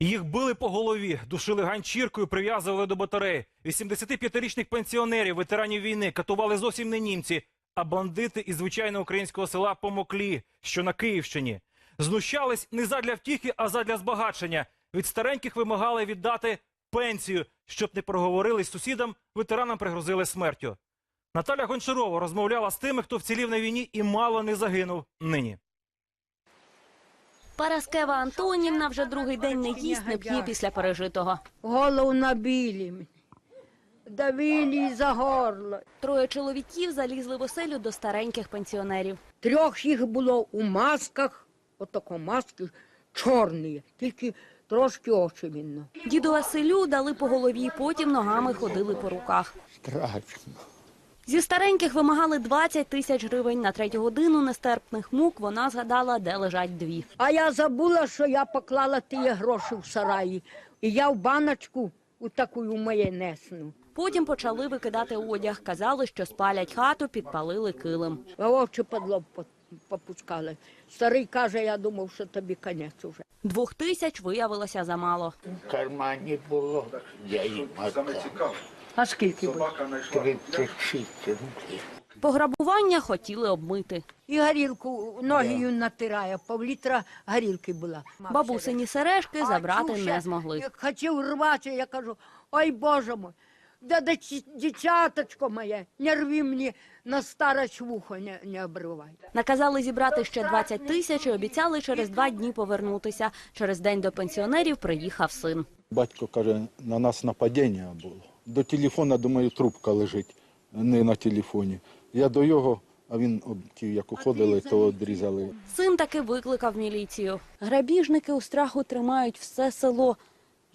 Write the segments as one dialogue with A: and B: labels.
A: Їх били по голові, душили ганчіркою, прив'язували до батареї. 85-річних пенсіонерів, ветеранів війни, катували зовсім не німці, а бандити із звичайного українського села Помоклі, що на Київщині. Знущались не задля втіхи, а задля збагачення. Від стареньких вимагали віддати пенсію, щоб не проговорили сусідам, ветеранам пригрозили смертю. Наталя Гончарова розмовляла з тими, хто вцілів на війні і мало не загинув нині.
B: Параскева Антонівна вже другий день не їсть, не п'є після пережитого.
C: Голову набили мені. Давили за горло.
B: Троє чоловіків залізли в оселю до стареньких пенсіонерів.
C: Трьох їх було у масках, отако маски чорні, тільки трошки очі видно.
B: Діду Василю дали по голові, потім ногами ходили по руках.
D: Страшно.
B: Зі стареньких вимагали 20 тисяч гривень. На третю годину нестерпних мук вона згадала, де лежать дві.
C: А я забула, що я поклала ті гроші в сараї. І я в баночку у таку майонезну.
B: Потім почали викидати одяг. Казали, що спалять хату, підпалили килим.
C: Очі під попускали. Старий каже, я думав, що тобі конець уже.
B: Двох тисяч виявилося замало.
D: В кармані було, я їм віддав.
C: А скільки було?
D: 36.
B: Пограбування хотіли обмити.
C: І горілку ногою натирає, півлітра горілки була.
B: Бабусині сережки забрати не змогли.
C: Як хотів рвати, я кажу, ой Боже мой, да, да ці- моє, не рви мені на старость вухо не, не обривай.
B: Наказали зібрати ще 20 тисяч і обіцяли через два дні повернутися. Через день до пенсіонерів приїхав син.
E: Батько каже, на нас нападіння було. До телефона, думаю, трубка лежить, не на телефоні. Я до його, а він ті, як уходили, то відрізали.
B: Син таки викликав міліцію. Грабіжники у страху тримають все село.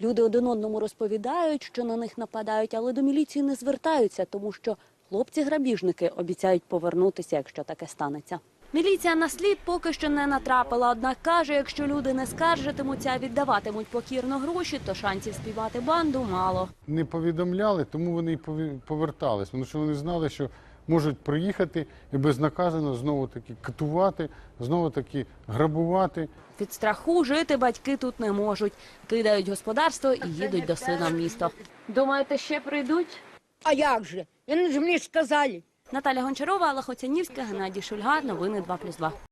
B: Люди один одному розповідають, що на них нападають, але до міліції не звертаються, тому що хлопці-грабіжники обіцяють повернутися, якщо таке станеться. Міліція на слід поки що не натрапила, однак каже, якщо люди не скаржитимуться, а віддаватимуть покірно гроші, то шансів співати банду мало.
F: не повідомляли, тому вони й повертались, тому що вони знали, що можуть приїхати і безнаказано знову таки катувати, знову таки грабувати.
B: Від страху жити батьки тут не можуть. Кидають господарство і їдуть до сина в місто. Думаєте, ще прийдуть?
C: А як же? Вони ж мені сказали.
B: Наталя Гончарова, Алла Хоцянівська, Геннадій Шульга. Новини 2+,2.